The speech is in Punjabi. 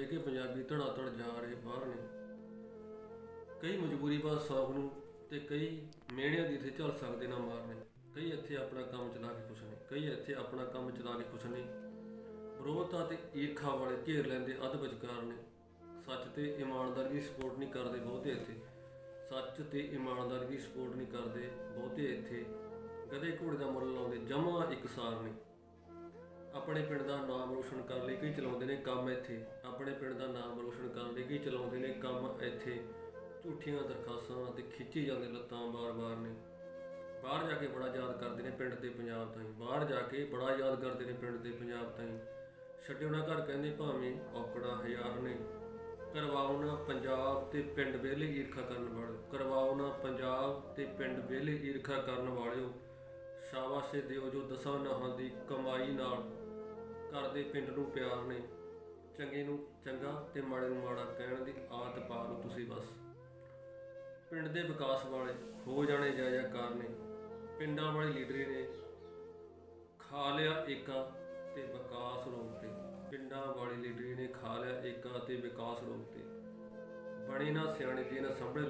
ਕਰਦੇ ਕਿ ਪੰਜਾਬੀ ਧੜਾ ਧੜ ਜਾ ਰਹੇ ਬਾਹਰ ਨੇ। ਕਈ ਮਜਬੂਰੀ ਬਾਅਦ ਸੌਖ ਨੂੰ ਤੇ ਕਈ ਮਿਹਣਿਆਂ ਦੀ ਇੱਥੇ ਝੱਲ ਸਕਦੇ ਨਾ ਮਾਰਨੇ। ਕਈ ਇੱਥੇ ਆਪਣਾ ਕੰਮ ਚਲਾ ਕੇ ਖੁਸ਼ ਨੇ, ਕਈ ਇੱਥੇ ਆਪਣਾ ਕੰਮ ਚਲਾ ਕੇ ਖੁਸ਼ ਨੇ। ਵਿਰੋਧਤਾ ਤੇ ਈਰਖਾ ਵਾਲੇ ਘੇਰ ਲੈਂਦੇ ਅੱਧ ਵਿਚਕਾਰ ਨੇ। ਸੱਚ ਤੇ ਇਮਾਨਦਾਰੀ ਦੀ ਸਪੋਰਟ ਨਹੀਂ ਕਰਦੇ ਬਹੁਤੇ ਇੱਥੇ। ਸੱਚ ਤੇ ਇਮਾਨਦਾਰੀ ਦੀ ਸਪੋਰਟ ਨਹੀਂ ਕਰਦੇ ਬਹੁਤੇ ਇੱਥੇ। ਗਧੇ ਘੋੜੇ ਦਾ ਮੁੱਲ ਲਾਉਂਦੇ ਜਮਾ ਇਕਸਾਰ ਨੇ। ਆਪਣੇ ਪਿੰਡ ਦਾ ਨਾਮ ਰੋਸ਼ਨ ਕਰਨ ਲਈ ਕੀ ਚਲਾਉਂਦੇ ਨੇ ਕੰਮ ਇੱਥੇ। ਆਪਣੇ ਪਿੰਡ ਦਾ ਨਾਮ ਰੋਸ਼ਨ ਕਰਨ ਲਈ ਕੀ ਚਲਾਉਂਦੇ ਨੇ ਕੰਮ ਇੱਥੇ। ਝੂਠੀਆਂ ਦਰਖਾਸਤਾਂ ਤੇ ਖਿੱਚੀ ਜਾਂਦੇ ਲੱਤਾਂ ਬਾਰ-ਬਾਰ ਨੇ। ਬਾਹਰ ਜਾ ਕੇ ਬੜਾ ਯਾਦ ਕਰਦੇ ਨੇ ਪਿੰਡ ਦੇ ਪੰਜਾਬ ਤਾਈਂ। ਬਾਹਰ ਜਾ ਕੇ ਬੜਾ ਯਾਦ ਕਰਦੇ ਨੇ ਪਿੰਡ ਦੇ ਪੰਜਾਬ ਤਾਈਂ। ਛੱਡਿਓ ਨਾ ਘਰ ਕਹਿੰਦੇ ਭਾਵੇਂ ਔਕੜਾ ਹਜ਼ਾਰ ਨੇ। ਕਰਵਾਓ ਨਾ ਪੰਜਾਬ ਤੇ ਪਿੰਡ ਵੇਲੇ ਈਰਖਾ ਕਰਨ ਵਾਲਿਓ। ਕਰਵਾਓ ਨਾ ਪੰਜਾਬ ਤੇ ਪਿੰਡ ਵੇਲੇ ਈਰਖਾ ਕਰਨ ਵਾਲਿਓ। ਸ਼ਾਬਾਸ਼ੇ ਦਿਓ ਜੋ ਦਸਾਂ ਨਹਾਂ ਦੀ ਕਮਾਈ ਨਾਲ ਕਰਦੇ ਪਿੰਡ ਨੂੰ ਪਿਆਰ ਨੇ। ਚੰਗੇ ਨੂੰ ਚੰਗਾ ਤੇ ਮਾੜੇ ਨੂੰ ਮਾੜਾ ਕਹਿਣ ਦੀ ਆਦਤ ਪਾ ਲਓ ਤੁਸੀਂ ਬਸ। ਪਿੰਡ ਦੇ ਵਿਕਾਸ ਵਾਲੇ ਹੋ ਜਾਣੇ ਜਾਇਆ ਕਾਰ ਨੇ। ਪਿੰਡਾਂ ਵਾਲੇ ਲੀਡਰੇ ਨੇ। ਖਾ ਲਿਆ ਏਕਾ ਤੇ ਵਿਕਾਸ ਰੋਕ ਤੇ ਪਿੰਡਾਂ ਵਾਲੇ ਲੀਡਰੇ ਨੇ ਖਾ ਲਿਆ ਏਕਾ ਤੇ ਵਿਕਾਸ ਰੋਕ ਤੇ ਬਣੇ ਨਾ ਸਿਆਣੇ ਤੇ ਨਾ ਸੰਭਲੇ